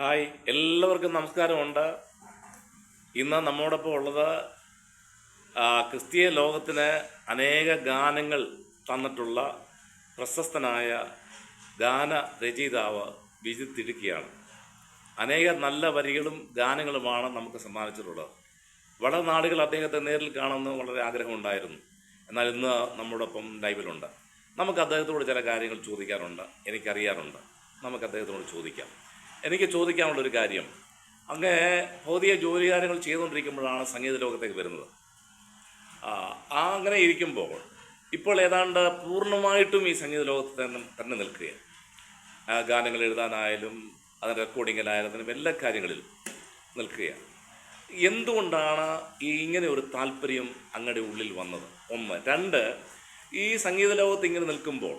Hi എല്ലാവർക്കും നമസ്കാരമുണ്ട്. ഇന്ന് നമ്മോടൊപ്പം ഉള്ളത് ക്രിസ്തീയ ലോകത്തിന് അനേക ഗാനങ്ങൾ തന്നിട്ടുള്ള പ്രശസ്തനായ ഗാന രചയിതാവ് വിജിത് തിടുക്കിയാണ്. അനേക നല്ല വരികളും ഗാനങ്ങളുമാണ് നമുക്ക് സമ്മാനിച്ചിട്ടുള്ളത്. വളരെ നാടുകൾ അദ്ദേഹത്തെ നേരിൽ കാണുമെന്ന് വളരെ ആഗ്രഹമുണ്ടായിരുന്നു. എന്നാൽ ഇന്ന് നമ്മോടൊപ്പം ലൈവിലുണ്ട്. നമുക്ക് അദ്ദേഹത്തോട് ചില കാര്യങ്ങൾ ചോദിക്കാറുണ്ട് എനിക്കറിയാറുണ്ട്. നമുക്ക് അദ്ദേഹത്തോട് ചോദിക്കാം. എനിക്ക് ചോദിക്കാനുള്ളൊരു കാര്യം. അങ്ങ് ഭൗതിക ജോലി കാര്യങ്ങൾ ചെയ്തുകൊണ്ടിരിക്കുമ്പോഴാണ് സംഗീത ലോകത്തേക്ക് വരുന്നത്. ആ അങ്ങനെ ഇരിക്കുമ്പോൾ ഇപ്പോൾ ഏതാണ്ട് പൂർണമായിട്ടും ഈ സംഗീത ലോകത്ത് തന്നെ തന്നെ നിൽക്കുകയാണ്. ഗാനങ്ങൾ എഴുതാനായാലും അതിന്റെ റെക്കോർഡിങ്ങിലായാലും എല്ലാ കാര്യങ്ങളിലും നിൽക്കുകയാണ്. എന്തുകൊണ്ടാണ് ഈ ഇങ്ങനെ ഒരു താല്പര്യം അങ്ങയുടെ ഉള്ളിൽ വന്നത്? ഒന്ന്. രണ്ട് ഈ സംഗീത ലോകത്ത് ഇങ്ങനെ നിൽക്കുമ്പോൾ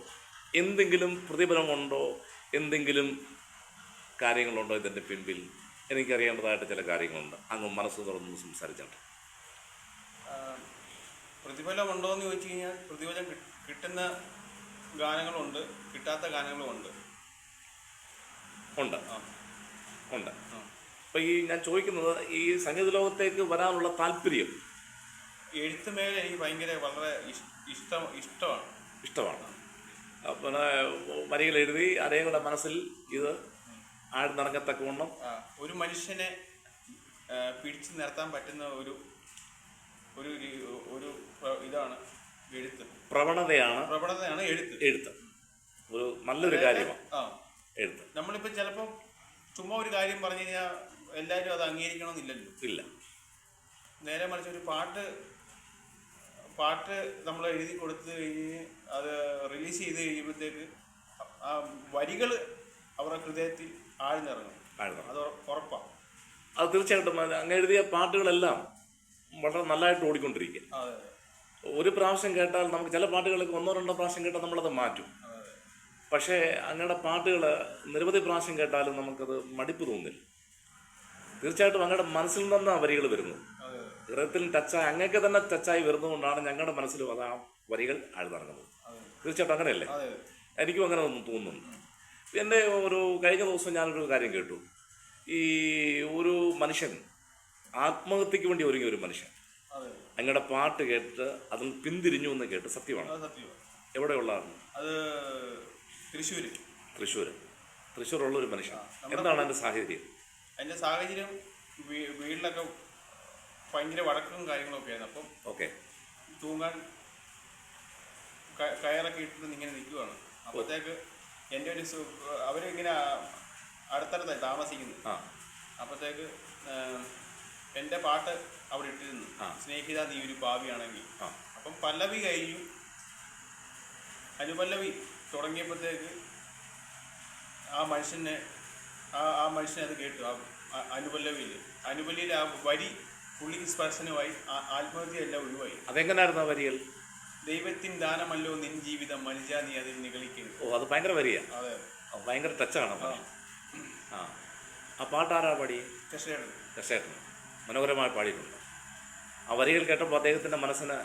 എന്തെങ്കിലും പ്രതിഫലമുണ്ടോ എന്തെങ്കിലും കാര്യങ്ങളുണ്ടോ ഇതിന്റെ പിൻപിൽ? എനിക്കറിയേണ്ടതായിട്ട് ചില കാര്യങ്ങളുണ്ട്. അങ്ങ് മനസ്സ് തുറന്ന് സംസാരിച്ചിട്ട് പ്രതിഫലമുണ്ടോ എന്ന് ചോദിച്ചു കഴിഞ്ഞാൽ പ്രതിഫലം കിട്ടുന്ന ഗാനങ്ങളുണ്ട് കിട്ടാത്ത ഗാനങ്ങളുമുണ്ട്. ഉണ്ട്. ഉണ്ട്. അപ്പോൾ ഈ ഞാൻ ചോദിക്കുന്നത് ഈ സംഗീത ലോകത്തേക്ക് വരാനുള്ള താല്പര്യം എഴുത്ത് മേഖല എനിക്ക് ഭയങ്കര വളരെ ഇഷ്ടം ഇഷ്ടമാണ്. ഇഷ്ടമാണ്. അപ്പം വരികൾ എഴുതി ആരെയും മനസ്സിൽ ഇത് ആഴ്ന്നിറങ്ങത്തക്കവണ്ണം ആ, ഒരു മനുഷ്യനെ പിടിച്ചു നിർത്താൻ പറ്റുന്ന ഒരു ഒരു ഒരു ഇതാണ് എഴുത്ത്. പ്രവണതയാണ് പ്രവണതയാണ് എഴുത്ത്. എഴുത്ത്. ഒരു നല്ലൊരു കാര്യമാണ് എഴുത്ത്. നമ്മളിപ്പോൾ ചിലപ്പോൾ ചുമ്മാ ഒരു കാര്യം പറഞ്ഞു കഴിഞ്ഞാൽ എല്ലാവരും അത് അംഗീകരിക്കണമെന്നില്ലല്ലോ. ഇല്ല. നേരെ മറിച്ച് ഒരു പാട്ട് പാട്ട് നമ്മൾ എഴുതി കൊടുത്തു കഴിഞ്ഞ് അത് റിലീസ് ചെയ്ത് കഴിയുമ്പോഴത്തേക്ക് ആ വരികൾ അവരുടെ ഹൃദയത്തിൽ ആഴ്ന്നിറങ്ങും. ആഴ്ന്നിറങ്ങും. അത് ഉറപ്പാണ് അത് തീർച്ചയായിട്ടും അങ്ങ് എഴുതിയ പാട്ടുകളെല്ലാം വളരെ നല്ലതായിട്ട് ഓടിക്കൊണ്ടിരിക്കുക ഒരു പ്രാവശ്യം കേട്ടാൽ നമുക്ക് ചില പാട്ടുകളൊക്കെ ഒന്നോ രണ്ടോ പ്രാവശ്യം കേട്ടാൽ നമ്മളത് മാറ്റും. പക്ഷേ അങ്ങയുടെ പാട്ടുകൾ നിരവധി പ്രാവശ്യം കേട്ടാലും നമുക്കത് മടിപ്പ് തോന്നില്ല. തീർച്ചയായിട്ടും അങ്ങയുടെ മനസ്സിൽ നിന്നാണ് ആ വരികൾ വരുന്നത് അതെ ഹൃദയത്തിൽ ടച്ചായി അങ്ങേക്ക് തന്നെ ടച്ചായി വരുന്നതുകൊണ്ടാണ് ഞങ്ങളുടെ മനസ്സിലും അത് ആ വരികൾ ആഴ്ന്നിറങ്ങുന്നത്. തീർച്ചയായിട്ടും അങ്ങനെയല്ലേ? എനിക്കും അങ്ങനെ ഒന്നും തോന്നുന്നുണ്ട് എന്റെ ഒരു കഴിഞ്ഞ ദിവസം ഞാനൊരു കാര്യം കേട്ടു. ഈ ഒരു മനുഷ്യൻ ആത്മഹത്യക്ക് വേണ്ടി ഒരുങ്ങിയ ഒരു മനുഷ്യൻ. അങ്ങടെ അങ്ങയുടെ പാട്ട് കേട്ട് അതിൽ പിന്തിരിഞ്ഞു എന്ന് കേട്ട് സത്യമാണ്? അത് എവിടെയുള്ളതാണ്? അത് തൃശ്ശൂര്. തൃശ്ശൂര്. തൃശ്ശൂരുള്ള ഒരു മനുഷ്യൻ. എന്താണ് എന്റെ സാഹചര്യം? അതിന്റെ സാഹചര്യം വീട്ടിലൊക്കെ ഭയങ്കര വഴക്കും കാര്യങ്ങളൊക്കെ ആയിരുന്നു. അപ്പം ഓക്കെ. തൂങ്ങാൻ കയറൊക്കെ ഇട്ടിട്ട് ഇങ്ങനെ നിൽക്കുവാണ്. അപ്പോഴത്തേക്ക് എന്റെ ഒരു സു അവരിങ്ങനെ അടുത്തടുത്തായി താമസിക്കുന്നു. അപ്പോഴത്തേക്ക് എന്റെ പാട്ട് അവിടെ ഇട്ടിരുന്നു. സ്നേഹിത നീ ഒരു ഭാവിയാണെങ്കിൽ. അപ്പം പല്ലവി കഴിഞ്ഞു. അനുപല്ലവി തുടങ്ങിയപ്പോഴത്തേക്ക് ആ മനുഷ്യനെ ആ ആ മനുഷ്യനെ അത് കേട്ടു. ആ ആ അനുപല്ലവിയിൽ. അനുപല്ലിയിൽ ആ വരി പുള്ളിക്ക് സ്പർശനമായി ആത്മഹത്യ എല്ലാം ഒഴിവായി. അതെങ്ങനെയായിരുന്നു ആ വരികൾ? ദൈവത്തിൻ ദാനമല്ലോ നിൻ ജീവിതം മനുഷ്യ നീ അതിൽ നിഗളിക്കരുത്. ഓ അത് ഭയങ്കര വരിക അതെ. ഭയങ്കര ടച്ചാണ് ആ ആ. പാട്ട് ആരാ പാടി? കശേട്ടൻ കർഷകൻ മനോഹരമായി പാടിയിട്ടുണ്ട്. ആ വരികൾ കേട്ടപ്പോൾ അദ്ദേഹത്തിന്റെ മനസ്സിന്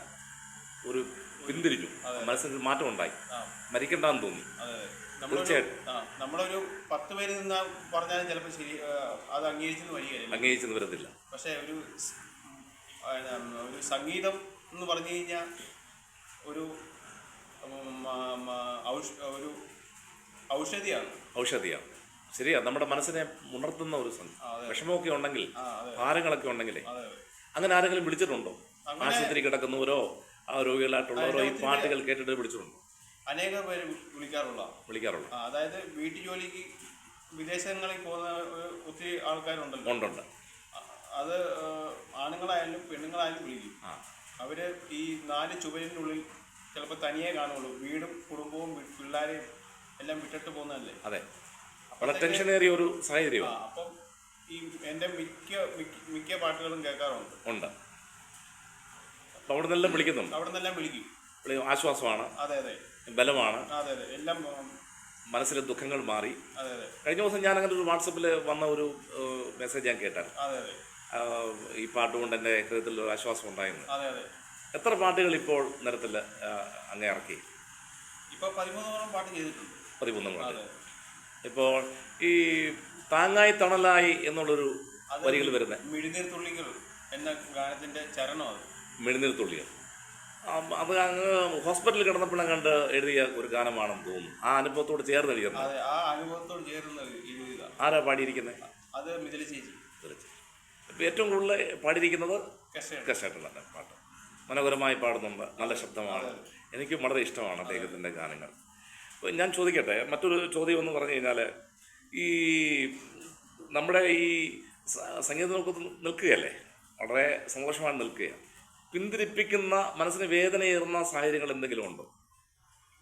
ഒരു പിന്തിരിഞ്ഞു. മനസ്സിന് മാറ്റം ഉണ്ടായി മരിക്കണ്ടെന്ന് തോന്നി. തീർച്ചയായിട്ടും. ആ നമ്മളൊരു പത്ത് പേര് നിന്നാ പറഞ്ഞാലും ചിലപ്പോൾ ശരി അത് അംഗീകരിച്ചെന്ന് വരികയില്ല. അംഗീകരിച്ചെന്ന് വരത്തില്ല. പക്ഷേ ഒരു ഒരു സംഗീതം എന്ന് പറഞ്ഞു കഴിഞ്ഞാൽ ഒരു ഒരു ഔഷധിയാണ്. ഔഷധിയാണ്. ശരിയാ നമ്മുടെ മനസ്സിനെ ഉണർത്തുന്ന ഒരു വിഷമമൊക്കെ ഉണ്ടെങ്കിൽ ഭാരങ്ങളൊക്കെ ഉണ്ടെങ്കിലേ അങ്ങനെ ആരെങ്കിലും വിളിച്ചിട്ടുണ്ടോ? ആശുപത്രി കിടക്കുന്നവരോ ആ രോഗികളായിട്ടുള്ളവരോ ഈ പാട്ടുകൾ കേട്ടിട്ട് വിളിച്ചിട്ടുണ്ടോ? അനേകം പേര് വി- വിളിക്കാറുള്ള. അതായത് വീട്ടു ജോലിക്ക് വിദേശങ്ങളിൽ പോകുന്ന ഒത്തിരി ആൾക്കാരുണ്ടല്ലോ. ഉണ്ടുണ്ട് അത് ആണുങ്ങളായാലും പെണ്ണുങ്ങളായാലും വിളിക്കും. ആ അവർ ഈ നാല് ചുവരിനുള്ളിൽ ചിലപ്പോൾ തനിയെ കാണുള്ളൂ. വീടും കുടുംബവും പിള്ളേരെയും എല്ലാം വിട്ടിട്ട് പോകുന്നതല്ലേ? അതെ. വളരെ ടെൻഷനേറിയ ഒരു സാഹചര്യം. അപ്പം ഈ എന്റെ മിക്ക മിക്ക- പാട്ടുകളും കേൾക്കാറുണ്ട്. ഉണ്ട്. അപ്പോൾ അവിടെ നിന്നെല്ലാം വിളിക്കുന്നുണ്ട്. അവിടെ നിന്നെല്ലാം വിളിക്കും. വിളി- ആശ്വാസമാണ്. അതെ അതെ. ബലമാണ്. അതെ അതെ. എല്ലാം മനസ്സിലെ ദുഃഖങ്ങൾ മാറി. അതെ അതെ. കഴിഞ്ഞ ദിവസം ഞാൻ അങ്ങനെ ഒരു വാട്സപ്പിൽ വന്ന ഒരു മെസ്സേജ് ഞാൻ കേട്ടാൽ അതെ അതെ. ഈ പാട്ട് കൊണ്ട് എന്റെ ഹൃദയത്തിൽ ഒരു ആശ്വാസം ഉണ്ടായിരുന്നു. എത്ര പാട്ടുകൾ ഇപ്പോൾ നിരത്തിൽ അങ്ങ് ഇറക്കി? പതിമൂന്നോളം പാട്ട് ഇപ്പോൾ ഈ താങ്ങായി തണലായി എന്നുള്ളൊരു വരികൾ വരുന്നത് മിഴുനീർ തുള്ളികൾ എന്ന ഗാനത്തിന്റെ ചരണം അത്. തുള്ളികൾ. അത് അങ്ങ് ഹോസ്പിറ്റലിൽ കിടന്നപ്പോഴും കണ്ട് എഴുതിയ ഒരു ഗാനമാണെന്ന് തോന്നുന്നു. ആ അനുഭവത്തോട് ചേർന്ന് എഴുതിയത് ആ അനുഭവത്തോട് ചേർന്ന് ആരാ പാടിയിരിക്കുന്നത് അത് മിഥില ചേച്ചി. ഏറ്റവും കൂടുതൽ പാടിയിരിക്കുന്നത് കശാട്ടുള്ള പാട്ട്. മനോഹരമായി പാടുന്നുണ്ട് നല്ല ശബ്ദമാണ്. എനിക്ക് വളരെ ഇഷ്ടമാണ് അദ്ദേഹത്തിന്റെ ഗാനങ്ങൾ. അപ്പോൾ ഞാൻ ചോദിക്കട്ടെ മറ്റൊരു ചോദ്യം എന്ന് പറഞ്ഞു കഴിഞ്ഞാൽ ഈ നമ്മുടെ ഈ സംഗീത നിൽക്കുകയല്ലേ? വളരെ സന്തോഷമായി നിൽക്കുക പിന്തിരിപ്പിക്കുന്ന മനസ്സിന് വേദനയേറുന്ന സാഹചര്യങ്ങൾ എന്തെങ്കിലും ഉണ്ടോ?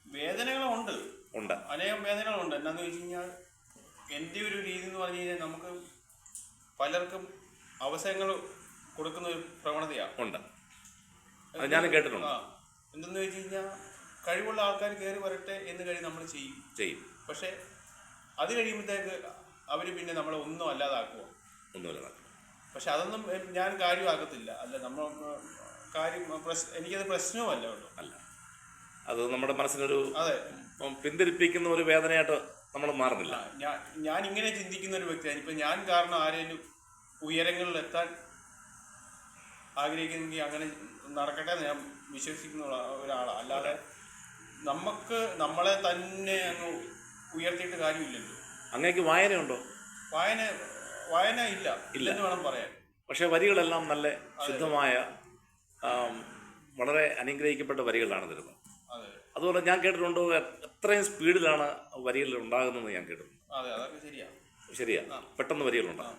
വേദനകളുണ്ട്. ഉണ്ട്. അനേകം വേദനകളുണ്ട്. എന്നാന്ന് വെച്ച് കഴിഞ്ഞാൽ എന്റെ ഒരു രീതി എന്ന് പറഞ്ഞു കഴിഞ്ഞാൽ നമുക്ക് പലർക്കും അവസരങ്ങൾ കൊടുക്കുന്ന ഒരു പ്രവണതയാണ് ഉണ്ട്. അത് ഞാൻ കേട്ടിട്ടുണ്ട്. ആ എന്തെന്ന് വെച്ച് കഴിഞ്ഞാൽ കഴിവുള്ള ആൾക്കാർ കയറി വരട്ടെ എന്ന് കഴിഞ്ഞ് നമ്മൾ ചെയ്യും. ചെയ്യും. പക്ഷേ അത് കഴിയുമ്പോഴത്തേക്ക് അവർ പിന്നെ നമ്മളെ ഒന്നും അല്ലാതാക്കുക ഒന്നുമില്ല പക്ഷെ അതൊന്നും ഞാൻ കാര്യമാക്കത്തില്ല. അല്ല നമ്മൾ കാര്യം പ്രശ് എനിക്കത് പ്രശ്നവുമല്ല കേട്ടോ. അല്ല. അത് നമ്മുടെ മനസ്സിനൊരു അതെ. പിന്തിരിപ്പിക്കുന്ന ഒരു വേദനയായിട്ട് നമ്മൾ മാറുന്നില്ല. ഞാൻ ഞാൻ ഇങ്ങനെ ചിന്തിക്കുന്ന ഒരു വ്യക്തിയാണ്. ഇപ്പൊ ഞാൻ കാരണം ആരെങ്കിലും ഉയരങ്ങളിൽ എത്താൻ ആഗ്രഹിക്കുന്നെങ്കിൽ അങ്ങനെ നടക്കട്ടെ എന്ന് ഞാൻ വിശ്വസിക്കുന്ന ഒരാ- ഒരാളാണ് അല്ലാതെ നമുക്ക് നമ്മളെ തന്നെ അങ്ങ് ഉയർത്തിയിട്ട് കാര്യമില്ലല്ലോ. അങ്ങേക്ക് വായനയുണ്ടോ? വായന വായന ഇല്ല. ഇല്ല. എന്ന് വേണം പറയാൻ? പക്ഷേ വരികളെല്ലാം നല്ല ശുദ്ധമായ വളരെ അനുഗ്രഹിക്കപ്പെട്ട വരികളാണ് തരുന്നത് അതെ. അതുപോലെ ഞാൻ കേട്ടിട്ടുണ്ട് എത്രയും സ്പീഡിലാണ് വരികൾ ഉണ്ടാകുന്നത് ഞാൻ കേട്ടു അതെ അതൊക്കെ ശരിയാ. ശരിയാ. പെട്ടെന്ന് വരികളുണ്ടാകും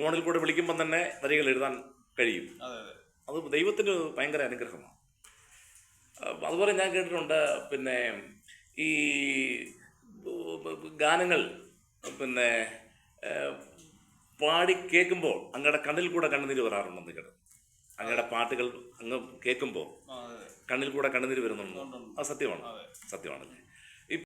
ഫോണിൽ കൂടെ വിളിക്കുമ്പം തന്നെ വരികൾ എഴുതാൻ കഴിയും. അതെ ദൈവത്തിന്റെ ഒരു ഭയങ്കര അനുഗ്രഹമാണ്. അതുപോലെ ഞാൻ കേട്ടിട്ടുണ്ട് പിന്നെ ഈ ഗാനങ്ങൾ പിന്നെ പാടി കേൾക്കുമ്പോൾ അങ്ങയുടെ കണ്ണിൽ കൂടെ കണ്ണുനീര് വരാറുണ്ടെന്ന് കേട്ടു. അങ്ങയുടെ പാട്ടുകൾ അങ്ങ് കേൾക്കുമ്പോൾ കണ്ണിൽ കൂടെ കണ്ണുനീര് വരുന്നുണ്ടോ. അത് സത്യമാണ്. സത്യമാണല്ലേ